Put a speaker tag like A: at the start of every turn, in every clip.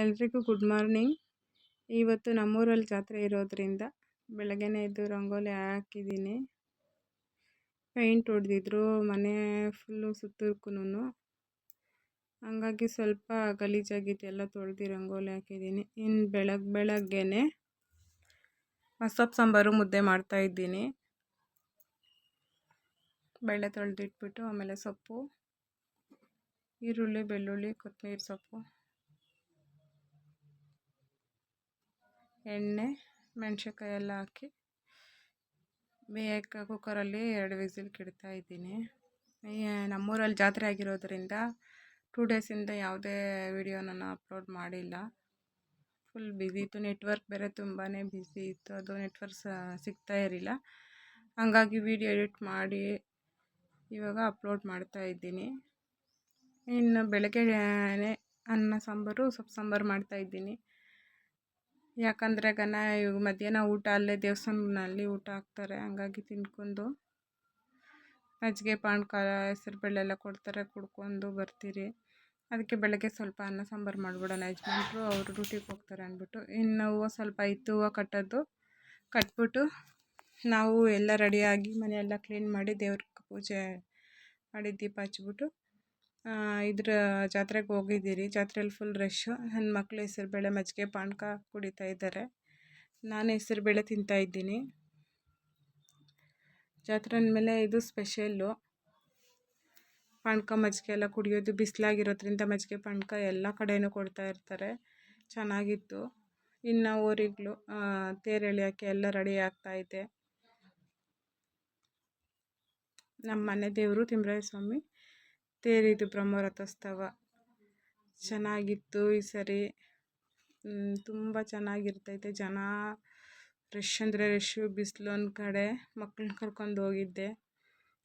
A: ಎಲ್ರಿಗೂ good morning. ಇವತ್ತು ನಮ್ಮೂರಲ್ಲಿ ಜಾತ್ರೆ ಇರೋದ್ರಿಂದ ಬೆಳಗ್ಗೆನೇ ಎದ್ದು ರಂಗೋಲಿ ಹಾಕಿದ್ದೀನಿ. ಪೇಂಟ್ ಹೊಡೆದಿದ್ರು, ಮನೆ ಫುಲ್ಲು ಸುತ್ತಕ್ಕೂ ಹಂಗಾಗಿ ಸ್ವಲ್ಪ ಗಲೀಜಾಗಿತ್ತು, ಎಲ್ಲ ತೊಳೆದು ರಂಗೋಲಿ ಹಾಕಿದ್ದೀನಿ. ಇನ್ನು ಬೆಳಗ್ಗೆ ಬೆಳಗ್ಗೆನೆ ಮಸೊಪ್ಪು ಸಾಂಬಾರು ಮುದ್ದೆ ಮಾಡ್ತಾಯಿದ್ದೀನಿ ಬೆಳೆ ತೊಳೆದಿಟ್ಬಿಟ್ಟು, ಆಮೇಲೆ ಸೊಪ್ಪು, ಈರುಳ್ಳಿ, ಬೆಳ್ಳುಳ್ಳಿ ಕೊತ್ತಂಬರಿ ಸೊಪ್ಪು. ಎಣ್ಣೆ, ಮೆಣಸಿನ್ಕಾಯಿ ಎಲ್ಲ ಹಾಕಿ ಬೇಯಕ್ಕೆ ಕುಕ್ಕರಲ್ಲಿ ಎರಡು ವಿಸಿಲ್ ಕೆಡ್ತಾ ಇದ್ದೀನಿ. ನಮ್ಮೂರಲ್ಲಿ ಜಾತ್ರೆ ಆಗಿರೋದ್ರಿಂದ ಟೂ ಡೇಸಿಂದ ಯಾವುದೇ ವಿಡಿಯೋ ನಾನು ಅಪ್ಲೋಡ್ ಮಾಡಿಲ್ಲ. ಫುಲ್ ಬ್ಯುಸಿ ಇತ್ತು. ನೆಟ್ವರ್ಕ್ ಬೇರೆ ತುಂಬಾ ಬ್ಯುಸಿ ಇತ್ತು. ಅದು ನೆಟ್ವರ್ಕ್ ಸಿಗ್ತಾ ಇರಲಿಲ್ಲ. ಹಾಗಾಗಿ ವಿಡಿಯೋ ಎಡಿಟ್ ಮಾಡಿ ಇವಾಗ ಅಪ್ಲೋಡ್ ಮಾಡ್ತಾ ಇದ್ದೀನಿ. ಇನ್ನು ಬೆಳಗ್ಗೆ ಅನ್ನ ಸಾಂಬಾರು, ಸೊಪ್ಪು ಸಾಂಬಾರು ಮಾಡ್ತಾಯಿದ್ದೀನಿ ಯಾಕಂದರೆ ಗನ ಇವಾಗ ಮಧ್ಯಾಹ್ನ ಊಟ ಅಲ್ಲೇ ದೇವಸ್ಥಾನದಲ್ಲಿ ಊಟ ಹಾಕ್ತಾರೆ, ಹಂಗಾಗಿ ತಿನ್ಕೊಂಡು ಮಜ್ಜಿಗೆ ಪಾನಕ ಹೆಸ್ರುಬೇಳೆ ಎಲ್ಲ ಕೊಡ್ತಾರೆ, ಕುಡ್ಕೊಂಡು ಬರ್ತೀರಿ. ಅದಕ್ಕೆ ಬೆಳಗ್ಗೆ ಸ್ವಲ್ಪ ಅನ್ನ, ಸಾಂಬಾರು ಮಾಡಿಬಿಡೋಣ ಯಜಮಾನ್ರು, ಅವರು ಡ್ಯೂಟಿಗೆ ಹೋಗ್ತಾರೆ ಅಂದ್ಬಿಟ್ಟು. ಇನ್ನು ಹೂವು ಸ್ವಲ್ಪ ಇತ್ತು, ಹೂವು ಕಟ್ಟೋದು. ಕಟ್ಬಿಟ್ಟು ನಾವು ಎಲ್ಲ ರೆಡಿಯಾಗಿ ಮನೆಯೆಲ್ಲ ಕ್ಲೀನ್ ಮಾಡಿ ದೇವ್ರಿಗೆ ಪೂಜೆ ಮಾಡಿ ದೀಪ ಹಚ್ಬಿಟ್ಟು ಇದ್ರ ಜಾತ್ರೆಗೆ ಹೋಗಿದ್ದೀರಿ. ಜಾತ್ರೆಯಲ್ಲಿ ಫುಲ್ ರಶ್ಶು ನನ್ನ ಮಕ್ಕಳು ಹೆಸರುಬೇಳೆ ಮಜ್ಜಿಗೆ, ಪಾನಕ ಕುಡಿತಾ ಇದ್ದಾರೆ ನಾನು ಹೆಸರುಬೇಳೆ ತಿಂತಾಯಿದ್ದೀನಿ ಜಾತ್ರೆ ಅಂದಮೇಲೆ ಇದು ಸ್ಪೆಷಲ್ಲು ಪಾನಕ, ಮಜ್ಜಿಗೆ ಎಲ್ಲ ಕುಡಿಯೋದು. ಬಿಸಿಲಾಗಿರೋದ್ರಿಂದ ಮಜ್ಜಿಗೆ, ಪಾನಕ ಎಲ್ಲ ಕಡೆಯೂ ಕೊಡ್ತಾ ಇರ್ತಾರೆ. ಚೆನ್ನಾಗಿತ್ತು. ಇನ್ನು ಊರಿಗಳು ತೇರು ಎಳೆಯೋಕ್ಕೆ ಎಲ್ಲ ರೆಡಿ ಆಗ್ತಾಯಿದೆ ನಮ್ಮ ಮನೆ ದೇವರು ತಿಮ್ಮರಾಯ ಸ್ವಾಮಿ ತೇರಿದು ಬ್ರಹ್ಮರಥೋತ್ಸವ ಚೆನ್ನಾಗಿತ್ತು ಈ ಸರಿ. ತುಂಬ ಚೆನ್ನಾಗಿರ್ತೈತೆ. ಜನ ರಶ್ ಅಂದರೆ ರಶ್ಶು ಬಿಸಿಲು ಒಂದು ಕಡೆ ಮಕ್ಳನ್ನ ಕರ್ಕೊಂಡು ಹೋಗಿದ್ದೆ.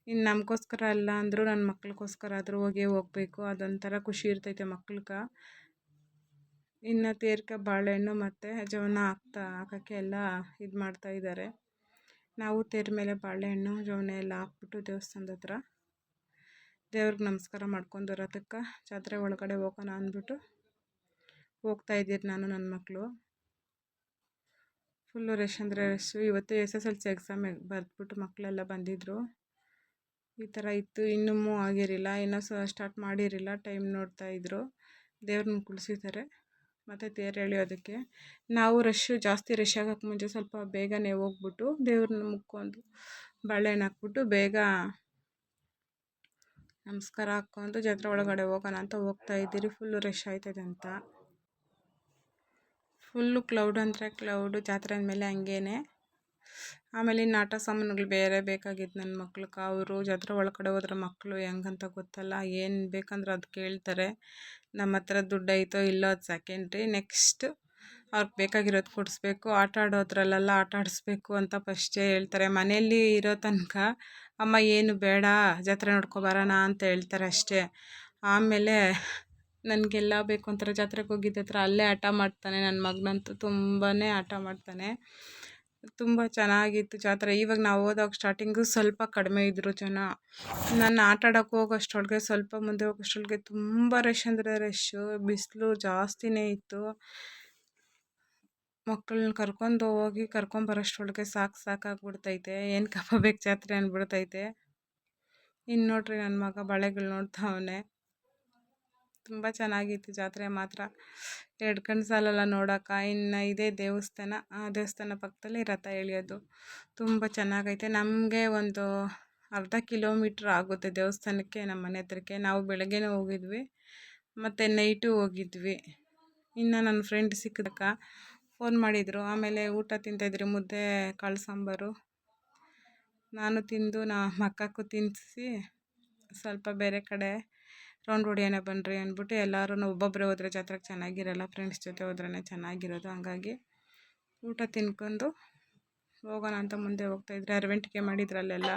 A: ಇನ್ನು ನಮಗೋಸ್ಕರ ಅಲ್ಲ ಅಂದರೂ ನನ್ನ ಮಕ್ಳಿಗೋಸ್ಕರ ಆದರೂ ಹೋಗೇ ಹೋಗ್ಬೇಕು. ಅದೊಂಥರ ಖುಷಿ ಇರ್ತೈತೆ ಮಕ್ಳಿಗೆ. ಇನ್ನು ತೇರ್ಕ ಬಾಳೆಹಣ್ಣು ಮತ್ತು ಜವನ ಹಾಕ್ತಾ ಹಾಕೋಕ್ಕೆ ಎಲ್ಲ ಇದು ಮಾಡ್ತಾಯಿದ್ದಾರೆ ನಾವು ತೇರು ಮೇಲೆ ಬಾಳೆಹಣ್ಣು, ಜವನ ಎಲ್ಲ ಹಾಕ್ಬಿಟ್ಟು ದೇವಸ್ಥಾನದ ಹತ್ರ ದೇವ್ರಿಗೆ ನಮಸ್ಕಾರ ಮಾಡ್ಕೊಂಡು ರಥಕ್ಕೆ ಜಾತ್ರೆ ಒಳಗಡೆ ಹೋಗೋಣ ಅಂದ್ಬಿಟ್ಟು ಹೋಗ್ತಾ ಇದ್ದೀರಿ ನಾನು ನನ್ನ ಮಕ್ಕಳು. ಫುಲ್ಲು ರಶ್ ಅಂದರೆ ರಶ್ಶು ಇವತ್ತು S S L C exam ಬರೆದ್ಬಿಟ್ಟು ಮಕ್ಕಳೆಲ್ಲ ಬಂದಿದ್ದರು ಈ ಥರ ಇತ್ತು, ಇನ್ನೂ ಆಗಿರಲಿಲ್ಲ, ಇನ್ನೂ ಸ ಸ್ಟಾರ್ಟ್ ಮಾಡಿರಲಿಲ್ಲ ಟೈಮ್ ನೋಡ್ತಾ ಇದ್ದರು ದೇವ್ರನ್ನ ಕುಳಿಸಿದ್ದಾರೆ ಮತ್ತು ತೇರು ಎಳೆಯೋದಕ್ಕೆ. ನಾವು ರಶ್ಶು ಜಾಸ್ತಿ ರಶ್ ಆಗೋಕ್ಕೆ ಮುಂಚೆ ಸ್ವಲ್ಪ ಬೇಗನೆ ಹೋಗ್ಬಿಟ್ಟು ದೇವ್ರನ್ನ ಮುಕ್ಕೊಂಡು ಬಾಳೆಹಣ್ಣು ಹಾಕ್ಬಿಟ್ಟು ಬೇಗ ನಮಸ್ಕಾರ ಹಾಕ್ಕೊಂಡು ಜಾತ್ರೆ ಒಳಗಡೆ ಹೋಗೋಣ ಅಂತ ಹೋಗ್ತಾ ಇದ್ದೀರಿ. ಫುಲ್ಲು ರಶ್ ಆಯ್ತದೆ ಅಂತ. ಫುಲ್ಲು ಕ್ಲೌಡ್ ಅಂದರೆ ಕ್ಲೌಡು ಜಾತ್ರೆ ಅಂದಮೇಲೆ ಹಂಗೇನೆ. ಆಮೇಲೆ ಇನ್ನು ಆಟ ಸಾಮಾನುಗಳು ಬೇರೆ ಬೇಕಾಗಿತ್ತು ನನ್ನ ಮಕ್ಳಿಗೆ. ಅವರು ಜಾತ್ರೆ ಒಳಗಡೆ ಹೋದ್ರೆ ಮಕ್ಕಳು ಹೆಂಗಂತ ಗೊತ್ತಲ್ಲ, ಏನು ಬೇಕಂದ್ರೆ ಅದು ಕೇಳ್ತಾರೆ. ನಮ್ಮ ಹತ್ರ ದುಡ್ಡು ಐತೋ ಇಲ್ಲೋ ಅದು ಸೆಕೆಂಡ್ರಿ ನೆಕ್ಸ್ಟ್ ಅವ್ರಿಗೆ ಬೇಕಾಗಿರೋದು ಕೊಡಿಸ್ಬೇಕು. ಆಟ ಆಡೋದ್ರಲ್ಲೆಲ್ಲ ಆಟ ಆಡಿಸ್ಬೇಕು ಅಂತ ಫಸ್ಟೇ ಹೇಳ್ತಾರೆ. ಮನೆಯಲ್ಲಿ ಇರೋ ತನಕ ಅಮ್ಮ, ಏನು ಬೇಡ, ಜಾತ್ರೆ ನೋಡ್ಕೊ ಬರೋಣ ಅಂತ ಹೇಳ್ತಾರೆ ಅಷ್ಟೇ. ಆಮೇಲೆ ನನಗೆಲ್ಲ ಬೇಕು ಅಂತಾರೆ ಜಾತ್ರೆಗೆ ಹೋಗಿದ್ದ ಹತ್ರ, ಅಲ್ಲೇ ಆಟ ಮಾಡ್ತಾನೆ ನನ್ನ ಮಗನಂತೂ ತುಂಬಾ ಆಟ ಮಾಡ್ತಾನೆ. ತುಂಬ ಚೆನ್ನಾಗಿತ್ತು ಜಾತ್ರೆ. ಇವಾಗ ನಾವು ಹೋದಾಗ ಸ್ಟಾರ್ಟಿಂಗು ಸ್ವಲ್ಪ ಕಡಿಮೆ ಇದ್ದರು ಜನ. ನಾನು ಆಟ ಆಡೋಕೆ ಹೋಗೋಷ್ಟೊಳಗೆ ಸ್ವಲ್ಪ ಮುಂದೆ ಹೋಗೋಷ್ಟೊಳಗೆ ತುಂಬ ರಶ್ ಅಂದರೆ ರಶ್ಶು ಬಿಸಿಲು ಜಾಸ್ತಿನೇ ಇತ್ತು. ಮಕ್ಕಳನ್ನ ಕರ್ಕೊಂಡು ಹೋಗಿ ಕರ್ಕೊಂಬರೋಷ್ಟ್ರೊಳಗೆ ಸಾಕು ಸಾಕಾಗ್ಬಿಡ್ತೈತೆ ಏನು ಕಪ್ಪ ಬೇಕು ಜಾತ್ರೆ ಅಂದ್ಬಿಡ್ತೈತೆ ಇನ್ನು ನೋಡ್ರಿ ನನ್ನ ಮಗ ಬಳೆಗಳು ನೋಡ್ತಾವನೆ. ತುಂಬ ಚೆನ್ನಾಗಿತ್ತು ಜಾತ್ರೆ ಮಾತ್ರ. ಎರಡು ಕಣ್ಣು ಸಾಲಲ್ಲ ನೋಡೋಕೆ ಇನ್ನು ಇದೇ ದೇವಸ್ಥಾನ. ಆ ದೇವಸ್ಥಾನ ಪಕ್ಕದಲ್ಲಿ ರಥ ಎಳೆಯೋದು. ತುಂಬ ಚೆನ್ನಾಗೈತೆ. ನಮಗೆ ಒಂದು ಅರ್ಧ ಕಿಲೋಮೀಟ್ರ್ ಆಗುತ್ತೆ ದೇವಸ್ಥಾನಕ್ಕೆ ನಮ್ಮ ಮನೆ ಹತ್ರಕ್ಕೆ. ನಾವು ಬೆಳಗ್ಗೆನೇ ಹೋಗಿದ್ವಿ. ಮತ್ತು ನೈಟು ಹೋಗಿದ್ವಿ. ಇನ್ನು ನನ್ನ ಫ್ರೆಂಡ್ ಸಿಕ್ಕದಕ್ಕ. ಫೋನ್ ಮಾಡಿದರು. ಆಮೇಲೆ ಊಟ ತಿಂತಾಯಿದ್ರಿ ಮುದ್ದೆ, ಕಾಳು ಸಾಂಬಾರು. ನಾನು ತಿಂದು, ನಾ ಮಕ್ಕಕ್ಕೂ ತಿನ್ನಿಸಿ ಸ್ವಲ್ಪ ಬೇರೆ ಕಡೆ ರೌಂಡ್ ಹೊಡಿಯೋಣ ಬನ್ನಿರಿ ಅಂದ್ಬಿಟ್ಟು ಎಲ್ಲರೂ ಒಬ್ಬೊಬ್ಬರೇ ಹೋದ್ರೆ ಜಾತ್ರೆಗೆ ಚೆನ್ನಾಗಿರಲ್ಲ, ಫ್ರೆಂಡ್ಸ್ ಜೊತೆ ಹೋದ್ರೇ ಚೆನ್ನಾಗಿರೋದು. ಹಾಗಾಗಿ ಊಟ ತಿನ್ಕೊಂಡು ಹೋಗೋಣ ಅಂತ ಮುಂದೆ ಹೋಗ್ತಾಯಿದ್ರೆ ಅರವೆಂಟಿಕೆ ಮಾಡಿದ್ರಲ್ಲೆಲ್ಲ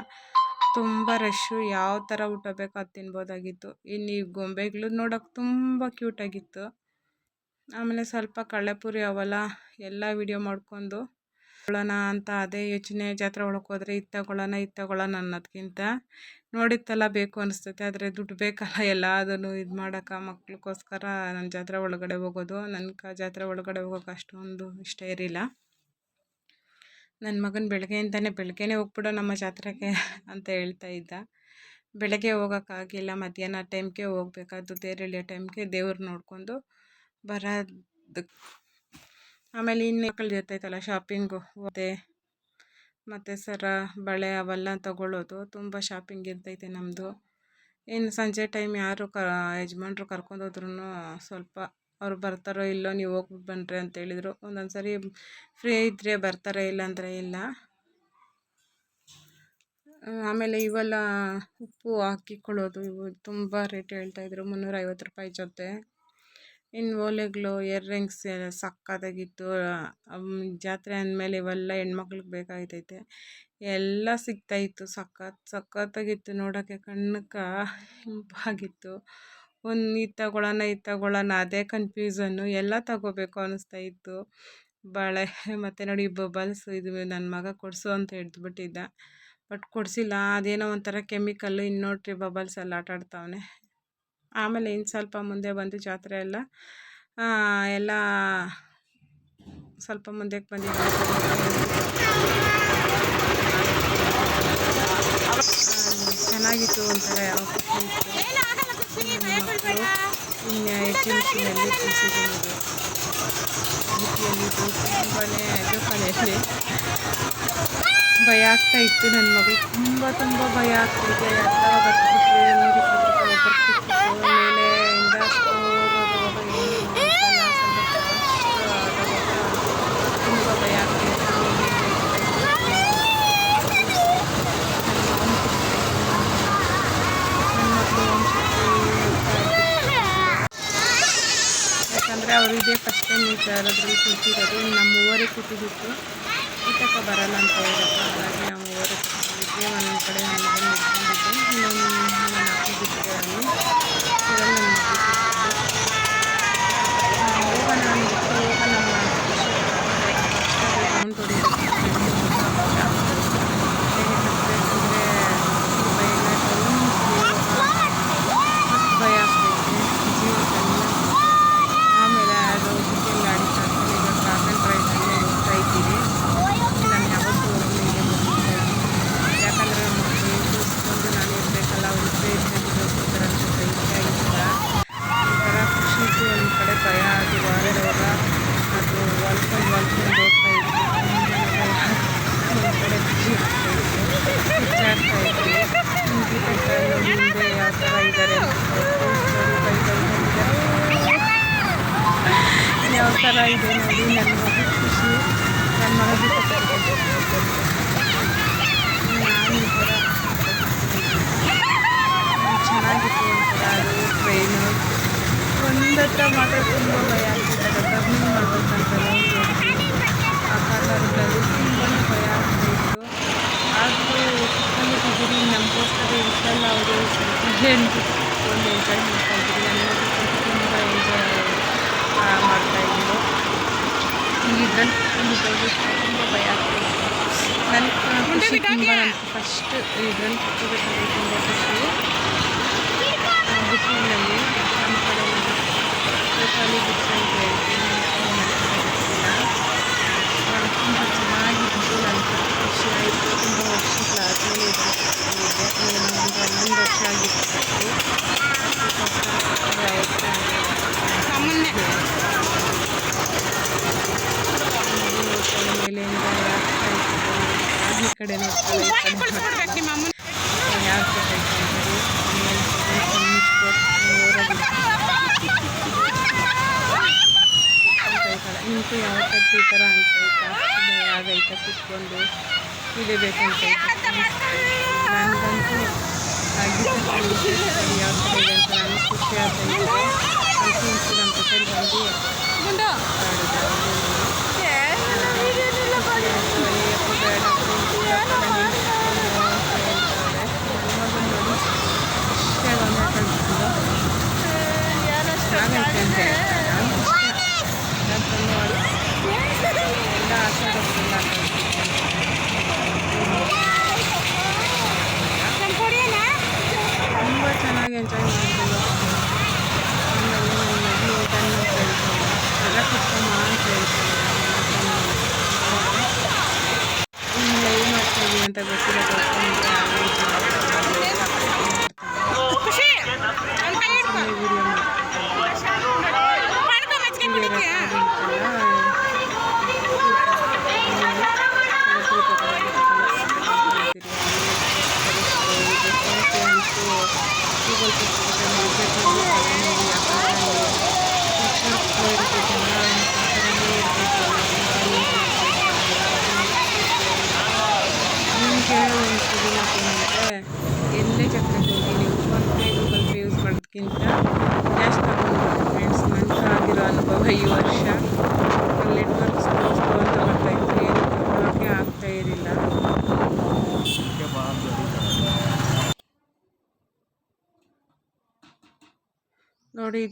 A: ತುಂಬ ರಶ್ಶು, ಯಾವ ಥರ ಊಟ ಬೇಕೋ ಅದು ತಿನ್ಬೋದಾಗಿತ್ತು. ಇನ್ನು ಈ ಗೊಂಬೆಗಳು ನೋಡೋಕೆ ತುಂಬ ಕ್ಯೂಟಾಗಿತ್ತು ಆಮೇಲೆ ಸ್ವಲ್ಪ ಕಳ್ಳೆಪುರಿ ಅವೆಲ್ಲ ಎಲ್ಲ ವೀಡಿಯೋ ಮಾಡ್ಕೊಂಡು ತಗೊಳ್ಳೋಣ ಅಂತ ಅದೇ ಯೋಚನೆ. ಜಾತ್ರೆ ಒಳಗೆ ಹೋದರೆ ಇದು ತಗೊಳ್ಳೋಣ ಇದು ತಗೊಳ್ಳೋಣ ಅನ್ನೋದಕ್ಕಿಂತ ನೋಡಿದ್ದೆಲ್ಲ ಬೇಕು ಅನಿಸ್ತೈತೆ. ಆದರೆ ದುಡ್ಡು ಬೇಕಲ್ಲ ಎಲ್ಲ ಅದನ್ನು ಇದು ಮಾಡೋಕೆ, ಮಕ್ಳಿಗೋಸ್ಕರ ನಾನು ಜಾತ್ರೆ ಒಳಗಡೆ ಹೋಗೋದು. ನನ್ಗೆ ಜಾತ್ರೆ ಒಳಗಡೆ ಹೋಗೋಕೆ ಅಷ್ಟೊಂದು ಇಷ್ಟ ಇರಲಿಲ್ಲ. ನನ್ನ ಮಗನ ಬೆಳಗ್ಗೆಯಿಂದನೇ ಬೆಳಗ್ಗೆನೇ ಹೋಗ್ಬಿಡೋ ನಮ್ಮ ಜಾತ್ರೆಗೆ ಅಂತ ಹೇಳ್ತಾ ಇದ್ದ. ಬೆಳಗ್ಗೆ ಹೋಗೋಕ್ಕಾಗಿಲ್ಲ ಮಧ್ಯಾಹ್ನ ಟೈಮ್ಗೆ ಹೋಗ್ಬೇಕಾದ್ದು ಎಳೆಯೋ ಟೈಮ್ಗೆ ದೇವ್ರು ನೋಡ್ಕೊಂಡು ಬರೋದಕ್ಕೆ ಆಮೇಲೆ ಇನ್ನು ಮಕ್ಕಳು ಇರ್ತೈತಲ್ಲ ಶಾಪಿಂಗು ಮತ್ತೆ ಮತ್ತು ಸರ, ಬಳೆ ಅವೆಲ್ಲ ತಗೊಳ್ಳೋದು ತುಂಬ ಶಾಪಿಂಗ್ ಇರ್ತೈತೆ ನಮ್ಮದು ಇನ್ನು ಸಂಜೆ ಟೈಮ್ ಯಾರು ಕ, ಯಜಮಾನ್ರು ಕರ್ಕೊಂಡೋದ್ರೂ ಸ್ವಲ್ಪ ಅವ್ರು ಬರ್ತಾರೋ ಇಲ್ಲೋ ನೀವು ಹೋಗ್ಬಿಟ್ಟು ಬನ್ನಿರಿ ಅಂತ ಹೇಳಿದರು. ಒಂದೊಂದು ಸರಿ ಫ್ರೀ ಇದ್ದರೆ ಬರ್ತಾರೆ ಇಲ್ಲಾಂದರೆ ಇಲ್ಲ. ಆಮೇಲೆ ಇವೆಲ್ಲ ಉಪ್ಪು ಹಾಕಿಕೊಳ್ಳೋದು, ಇವು ತುಂಬ ರೇಟ್ ಹೇಳ್ತಾಯಿದ್ರು ಮುನ್ನೂರೈವತ್ತು ರೂಪಾಯಿ ಜೊತೆ. ಇನ್ನು ಓಲೆಗಳು ಇಯರಿಂಗ್ಸ್ ಸಕ್ಕತ್ತಾಗಿತ್ತು. ಜಾತ್ರೆ ಅಂದಮೇಲೆ ಇವೆಲ್ಲ ಹೆಣ್ಮಕ್ಳಿಗೆ ಬೇಕಾಗ್ತೈತೆ ಎಲ್ಲ ಸಿಗ್ತಾಯಿತ್ತು. ಸಕ್ಕತ್, ಸಕ್ಕತ್ತಾಗಿತ್ತು. ನೋಡೋಕ್ಕೆ ಕಣ್ಣಕ್ಕೆ ಇಂಪಾಗಿತ್ತು. ಒಂದು ಇದು ತಗೊಳ್ಳೋಣ ಇದು ತಗೊಳ್ಳೋಣ, ಅದೇ ಕನ್ಫ್ಯೂಸನ್ನು ಎಲ್ಲ ತಗೋಬೇಕು ಅನ್ನಿಸ್ತಾ ಇತ್ತು ಬಳೆ, ಮತ್ತು ನೋಡಿ ಬಬಲ್ಸ್ ಇದು ನನ್ನ ಮಗ ಕೊಡಿಸು ಅಂತ ಹಿಡ್ದುಬಿಟ್ಟಿದ್ದ. ಬಟ್ ಕೊಡಿಸಿಲ್ಲ. ಅದೇನೋ ಒಂಥರ ಕೆಮಿಕಲ್ಲು ಇನ್ನು ನೋಡ್ರಿ ಬಬಲ್ಸ್ ಎಲ್ಲ ಆಮೇಲೆ ಇನ್ನು ಸ್ವಲ್ಪ ಮುಂದೆ ಬಂದು ಜಾತ್ರೆ ಎಲ್ಲ ಎಲ್ಲ ಸ್ವಲ್ಪ ಮುಂದಕ್ಕೆ ಬಂದಿರೋ ಚೆನ್ನಾಗಿತ್ತು ಒಂಥರ ಯಾವ ಇನ್ನು ಎಚ್ ಎಂ ಸಿನಲ್ಲಿ ತಿನ್ಸಿದ್ದೀನಿ ಇದು ತುಂಬಾ ಜೋಕಾಲಿಯಲ್ಲಿ ಭಯ ಆಗ್ತಾ ಇತ್ತು ನನ್ನ ಮಗಳು ತುಂಬ ತುಂಬ ಭಯ ಆಗ್ತಿದೆ ಹತ್ರ ಬರ್ತಿಬಿಟ್ರೆ ನೀರು ಒಬ್ಬರು ಮೇಲೆಯಿಂದ ತುಂಬ ಭಯ ಆಗ್ತಿತ್ತು ನನ್ನ ಮಕ್ಕಳು ಯಾಕಂದರೆ ಅವರು ಇದೇ ಟೈಮ್ ಈ ಕೂತಿರೋದು ನಮ್ಮ ಮೂವರಿಗೆ ಕೂತಿದ್ದಿತ್ತು ಊಟಕ್ಕ ಬರಲ್ಲ ಅಂತ ಹೇಳಿದ್ರು. ಹಾಗಾಗಿ ನಾವು ಮೂವರೇ ಕೂತಿದ್ದೆ ಒಂದು ಕಡೆ ನನ್ನ ಮಗನ ಇಟ್ಕೊಂಡಿದ್ದೆ ಇನ್ನೊಂದು ನನ್ನ ನಾಲ್ಕು ಬಿಟ್ಟಿದ್ದೆ ನನ್ನ ಮಗಳು ಹೋಗೋಣ ಅಂದ್ಬಿಟ್ಟು ಹೋಗೋಣ ರೌಂಡ್ ಹೊಡಿಯೋದು ಭಯ ಆಗ್ತೈತೆ ಜೀವಕ್ಕೆಲ್ಲ ಆಮೇಲೆ ಅದು ಟಿಕೆಟ್ ಗಾಡಿ ಕರ್ಕೊಂಡು ಇವಾಗ ಟ್ರಾಕ್ ಆ್ಯಂಡ್ ರೈಡಲ್ಲೇ ಹೋಗ್ತಾ ಇದ್ದೀವಿ ನಾನು ಯಾವತ್ತೂ ಹೋಗಲಿಲ್ಲ ಹೋಗ್ತಾ ಇದ್ದೀನಿ ಯಾಕಂದರೆ ಮಕ್ಕಳು ಕೂರಿಸ್ಕೊಂಡು ನಾನು ಇರಬೇಕಲ್ಲ ಅವ್ರು ಇಬ್ಬರೇ ಇದ್ದರೆ ಅಂತ ಕೈ ಇಷ್ಟ ಒಂಥರ ಖುಷಿ ಇತ್ತು ಒಂದು ಕಡೆ ಭಯ ಅದು ವಾರೆ ರೋಗ ಅದು ಹೊಲ್ಕೊಂಡು ಹೊಲ್ಕೊಂಡು ಹೋಗ್ತಾ ಇದ್ವಿ ಒಂದು ಕಡೆ ಖುಷಿ ಆಗ್ತಾ ಇತ್ತು ಕಿಚ್ಚಾಡ್ತಾ ಇದ್ವಿ ಹಿಂದೆ ಮುಂದೆ ಯಾವ ಥರ ಇದ್ದಾರೆ ಯಾವ ಥರ ಇದೆ ನೋಡಿ ನನ್ನ ಮಗು ಖುಷಿ ನನ್ನ ಮಗು ನಾನು ಈ ಥರ ಚೆನ್ನಾಗಿತ್ತು ಒಂಥರ ಅದು ಟ್ರೈನು ಒಂದತ್ರ ಮಾತ್ರ ತುಂಬ ಭಯ ಆಗ್ತಿತ್ತು ಕಮ್ಮಿ ಮಾಡ್ಬೇಕಂತ ಆ ಕಾಲದಲ್ಲಿ ತುಂಬ ಭಯ ಆಗ್ತಾಯಿತ್ತು ಆದರೂ ಕುತ್ಕೊಂಡಿದ್ದೀರಿ ನಮಗೋಸ್ಕರ ಇಷ್ಟೆಲ್ಲ ಅವರು ಒಂದು ಎಂಜಾಯ್ ಮಾಡ್ತಾಯಿದ್ದೀವಿ ನನ್ನ ತುಂಬ ಎಂಜಾಯ್ ಮಾಡ್ತಾಯಿದ್ರು ಇದರಲ್ಲಿ ಕುತ್ಕೊಂಡಿದ್ದವ್ರು ತುಂಬ ಭಯ ಆಗ್ತದೆ. ನನ್ನ ಖುಷಿ ತುಂಬ ಫಸ್ಟ್ ಇದ್ರಲ್ಲಿ ಕುತ್ಕೋಬೇಕಂದ್ರೆ ತುಂಬ ಖುಷಿ. ಬುಕ್ಕಿನಲ್ಲಿ ನಮ್ಮ ಕಡೆ ಟೋಟಲಿ ಅಂತ ಹೇಳ್ತೀನಿ ತುಂಬ ಚೆನ್ನಾಗಿತ್ತು ನನಗೆ ಖುಷಿ ಆಯಿತು ತುಂಬ ವರ್ಷಗಳಾದಮೇಲೆ ಇದ್ದೆ ಏನೋ ಒಂದು ಹನ್ನೊಂದು ವರ್ಷ ಆಗಿತ್ತು ಮೇಲೆಯಿಂದ ಈ ಕಡೆ ನೋಡ್ತಾರೆ ಈ ಕಡೆ ನೋಡ್ತಾರೆ ಯಾರು ಬೇಕಾಯ್ತು ನಿಂತು ಯಾವ ಕಟ್ಟಿ ಈ ಥರ ಅನ್ಸೈತಾ ಭಯ ಆಗೈತಾ ಕುತ್ಕೊಂಡು? ಇದೇ ಬೇಕಂತ ನನಗಂತೂ ಆಗಿದ್ದು ಯಾವ ಥರ ಇದೆ ಅಂತ ನನಗೆ ಖುಷಿ ಆಗ್ತೈತೆ ಅಂತೂ ಇಂಚು ನಮ್ಮ ಜೊತೆಲಿ ಬಂದು ಆಗೈತೆ ಅಂತ ಕಡೆಯಿಂದ ಆಶೀರ್ವಾದ ತುಂಬ ಚೆನ್ನಾಗಿ ಎಂಜಾಯ್ ಮಾಡ್ಬೋದು ನದಿ ಊಟ ಎಲ್ಲ ಕುತ್ಕೊಮ್ಮ ಅಂತ ಹೇಳ್ತಾರೆ ಅಂತ ಗೊತ್ತಿಲ್ಲ ವಿಡಿಯೋ ಎಲ್ಲೇ ಜಾತ್ರೆಗೆ ಹೋಗಿ ನೀವು ಫೋನ್ಪೇ ಗೂಗಲ್ ಪೇ ಯೂಸ್ ಮಾಡೋದಕ್ಕಿಂತ ಕ್ಯಾಶ್ ತಗೊಂಡು ಫ್ರೆಂಡ್ಸ್ ನಂತರ ಆಗಿರೋ ಅನುಭವ ಈ ವರ್ಷ ನೆಟ್ವರ್ಕ್ ಸ್ಲೋ ಸ್ಲೋ ಅಂತ ಬರ್ತಾಯಿತ್ತು ಏನು ತಗೊಳ್ಳೋಕ್ಕೆ ಆಗ್ತಾ ಇರಲಿಲ್ಲ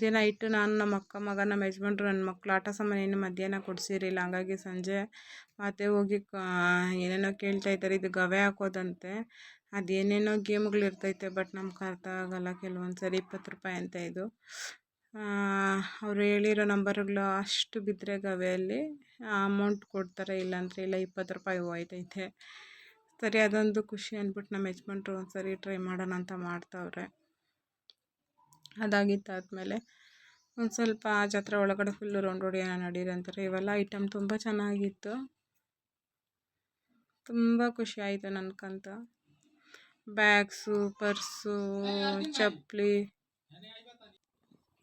A: ದಿನ ಇಟ್ಟು ನಾನು ನಮ್ಮ ಅಕ್ಕ ಮಗ, ನಮ್ಮ ಯಜಮಾನ್ರು, ನನ್ನ ಮಕ್ಕಳು ಆಟ ಸಾಮಾನು ಏನು ಮಧ್ಯಾಹ್ನ ಕೊಡಿಸಿರಿಲ್ಲ ಹಾಗಾಗಿ ಸಂಜೆ ಮತ್ತೆ ಹೋಗಿ ಏನೇನೋ ಕೇಳ್ತಾ ಇದ್ದಾರೆ. ಇದು ಗವೆ ಹಾಕೋದಂತೆ. ಅದೇನೇನೋ ಗೇಮ್ಗಳು ಇರ್ತೈತೆ ಬಟ್ ನಮ್ಗೆ ಅರ್ಥ ಆಗೋಲ್ಲ. ಕೆಲವೊಂದು ಸರಿ ಇಪ್ಪತ್ತು ರೂಪಾಯಿ ಅಂತ ಇದು. ಅವರು ಹೇಳಿರೋ ನಂಬರ್ಗಳು ಅಷ್ಟು ಬಿದ್ದರೆ ಗವೆಯಲ್ಲಿ ಅಮೌಂಟ್ ಕೊಡ್ತಾರೆ, ಇಲ್ಲಾಂದರೆ ಇಲ್ಲ, ಇಪ್ಪತ್ತು ರೂಪಾಯಿ ಹೋಯ್ತೈತೆ. ಸರಿ, ಅದೊಂದು ಖುಷಿ ಅಂದ್ಬಿಟ್ಟು ನಮ್ಮ ಯಜಮಾನ್ರು ಒಂದು ಸರಿ ಟ್ರೈ ಮಾಡೋಣ ಅಂತ ಮಾಡ್ತಾವ್ರೆ. ಅದಾಗಿದ್ದಾದಮೇಲೆ ಒಂದು ಸ್ವಲ್ಪ ಆ ಜಾತ್ರೆ ಒಳಗಡೆ ಫುಲ್ಲು ರೌಂಡ್ ಹೊಡಿಯೋಣ ನಡೀರಿ ಅಂತಾರೆ. ಇವೆಲ್ಲ ಐಟಮ್ ತುಂಬ ಚೆನ್ನಾಗಿತ್ತು. ತುಂಬ ಖುಷಿ ಆಯಿತು ಬ್ಯಾಗ್ಸು ಪರ್ಸು ಚಪ್ಪಲಿ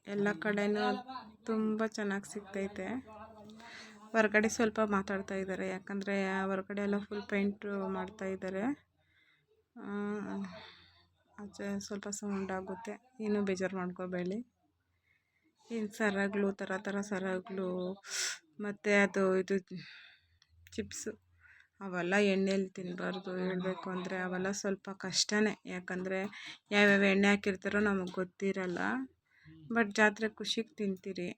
A: ಎಲ್ಲ ಕಡೆನೂ ತುಂಬ ಚೆನ್ನಾಗಿ ಸಿಗ್ತೈತೆ. ಹೊರಗಡೆ ಸ್ವಲ್ಪ ಮಾತಾಡ್ತಾ ಇದ್ದಾರೆ. ಯಾಕಂದರೆ ಹೊರಗಡೆ ಎಲ್ಲ ಫುಲ್ ಪೇಂಟು ಮಾಡ್ತಾ ಇದ್ದಾರೆ. ಆಚೆ ಸ್ವಲ್ಪ ಸೌಂಡ್ ಆಗುತ್ತೆ. ಏನು ಬೇಜಾರು ಮಾಡ್ಕೋಬೇಡಿ. ಇನ್ನು ಸರಗಳು ಥರ ಥರ ಸರಗಳು ಮತ್ತು ಅದು ಇದು ಚಿಪ್ಸು, ಅವೆಲ್ಲ ಎಣ್ಣೆಯಲ್ಲಿ ತಿನ್ನಬಾರ್ದು ಹೇಳಬೇಕು ಅಂದರೆ ಅವೆಲ್ಲ ಸ್ವಲ್ಪ ಕಷ್ಟವೇ ಯಾಕಂದರೆ ಯಾವ್ಯಾವ ಎಣ್ಣೆ ಹಾಕಿರ್ತಾರೋ ನಮಗೆ ಗೊತ್ತಿರಲ್ಲ. ಬಟ್ ಜಾತ್ರೆ ಖುಷಿಗೆ ತಿಂತೀರಿ.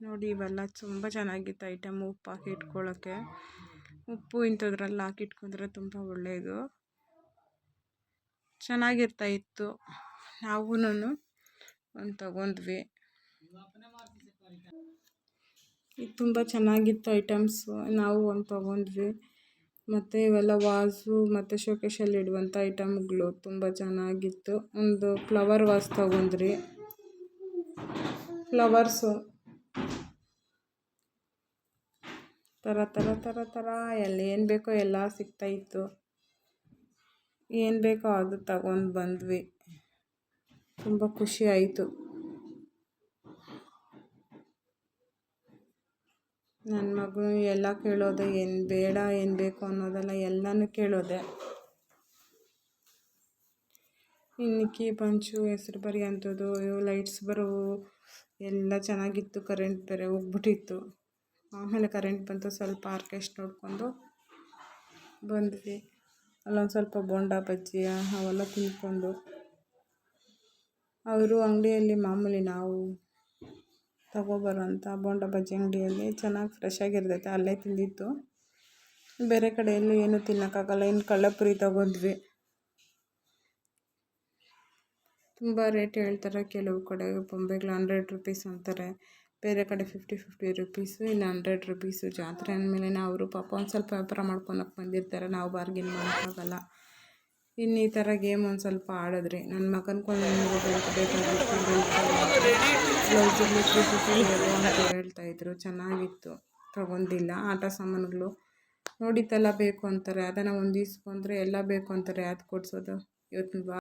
A: ನೋಡಿ ಇವೆಲ್ಲ ತುಂಬ ಚೆನ್ನಾಗಿತ್ತು ಐಟಮ್ ಉಪ್ಪು ಹಾಕಿ ಇಟ್ಕೊಳ್ಳೋಕ್ಕೆ ಉಪ್ಪು ಇಂಥದ್ರಲ್ಲಿ ಹಾಕಿ ಇಟ್ಕೊಂಡ್ರೆ ತುಂಬ ಒಳ್ಳೆಯದು ಚೆನ್ನಾಗಿರ್ತಾ ಇತ್ತು ನಾವೂ ಒಂದು ತಗೊಂಡ್ವಿ. ಇದು ತುಂಬ ಚೆನ್ನಾಗಿತ್ತು ಐಟಮ್ಸು. ನಾವು ಒಂದು ತೊಗೊಂಡ್ವಿ. ಮತ್ತು ಇವೆಲ್ಲ ವಾಸು, ಮತ್ತು ಶೋಕೇಶಲ್ಲಿ ಇಡುವಂಥ ಐಟಮ್ಗಳು ತುಂಬ ಚೆನ್ನಾಗಿತ್ತು. ಒಂದು ಫ್ಲವರ್ ವಾಸ್ ತೊಗೊಂಡ್ರಿ ಫ್ಲವರ್ಸು. ಥರ ಥರ ಥರ ಥರ ಎಲ್ಲ ಏನು ಬೇಕೋ ಎಲ್ಲ ಸಿಗ್ತಾಯಿತ್ತು. ಏನು ಬೇಕೋ ಅದು ತಗೊಂಡು ಬಂದ್ವಿ. ತುಂಬ ಖುಷಿ ಆಯಿತು. ನನ್ನ ಮಗು ಎಲ್ಲ ಕೇಳೋದೆ, ಏನು ಬೇಡ, ಏನು ಬೇಕು ಅನ್ನೋದೆಲ್ಲ ಎಲ್ಲನೂ ಕೇಳೋದೆ. ಇನ್ನಿಕ್ಕಿ ಪಂಚು ಹೆಸ್ರು ಬರಿ ಅಂಥದ್ದು ಲೈಟ್ಸ್ ಬರೋವು ಎಲ್ಲ ಚೆನ್ನಾಗಿತ್ತು, ಕರೆಂಟ್ ಬೇರೆ ಹೋಗ್ಬಿಟ್ಟಿತ್ತು. ಆಮೇಲೆ ಕರೆಂಟ್ ಬಂತು, ಸ್ವಲ್ಪ ಆರ್ಕೆಸ್ಟ್ ನೋಡಿಕೊಂಡು ಬಂದ್ವಿ. ಅಲ್ಲೊಂದು ಸ್ವಲ್ಪ ಬೋಂಡ, ಬಜ್ಜಿ ಅವೆಲ್ಲ ತಿಂದ್ಕೊಂಡು ಅವರು ಅಂಗಡಿಯಲ್ಲಿ ಮಾಮೂಲಿ ನಾವು ತಗೊಬರೋಂಥ ಬೋಂಡ, ಬಜ್ಜಿ ಅಂಗಡಿಯಲ್ಲಿ ಚೆನ್ನಾಗಿ ಫ್ರೆಶ್ ಆಗಿರ್ತೈತೆ, ಅಲ್ಲೇ ತಿಂದಿತ್ತು ಬೇರೆ ಕಡೆಯಲ್ಲೂ ಏನೂ ತಿನ್ನೋಕ್ಕಾಗಲ್ಲ, ಇನ್ನು ಕಳ್ಳಪುರಿ ತಗೊಂಡ್ವಿ. ತುಂಬ ರೇಟ್ ಹೇಳ್ತಾರೆ, ಕೆಲವು ಕಡೆ ಬೊಂಬೆಗಳು ಹಂಡ್ರೆಡ್ ರುಪೀಸ್ ಅಂತಾರೆ. ಬೇರೆ ಕಡೆ ಫಿಫ್ಟಿ ಫಿಫ್ಟಿ ರುಪೀಸು ಇಲ್ಲ ಹಂಡ್ರೆಡ್ ರುಪೀಸು ಜಾತ್ರೆ ಅಂದಮೇಲೆ ಅವರು ಪಾಪ ಒಂದು ಸ್ವಲ್ಪ ವ್ಯಾಪಾರ ಮಾಡ್ಕೊಳಕ್ಕೆ ಬಂದಿರ್ತಾರೆ, ನಾವು ಬಾರ್ಗಿನ್ ಮಾಡೋಕ್ಕಾಗಲ್ಲ. ಇನ್ನು ಈ ಥರ ಗೇಮ್ ಒಂದು ಸ್ವಲ್ಪ ಆಡಿದ್ರಿ ನನ್ನ ಮಗನ್ಕೊಂಡು ಅಂತ ಹೇಳ್ತಾಯಿದ್ರು ಚೆನ್ನಾಗಿತ್ತು, ತಗೊಂಡಿಲ್ಲ. ಆಟ ಸಾಮಾನುಗಳು ನೋಡಿದ್ದೆಲ್ಲ ಬೇಕು ಅಂತಾರೆ, ಅದನ್ನು ಒಂದು ಇಸ್ಕೊಂಡ್ರೆ ಎಲ್ಲ ಬೇಕು ಅಂತಾರೆ ಅದು ಕೊಡಿಸೋದು? ಇವತ್ತು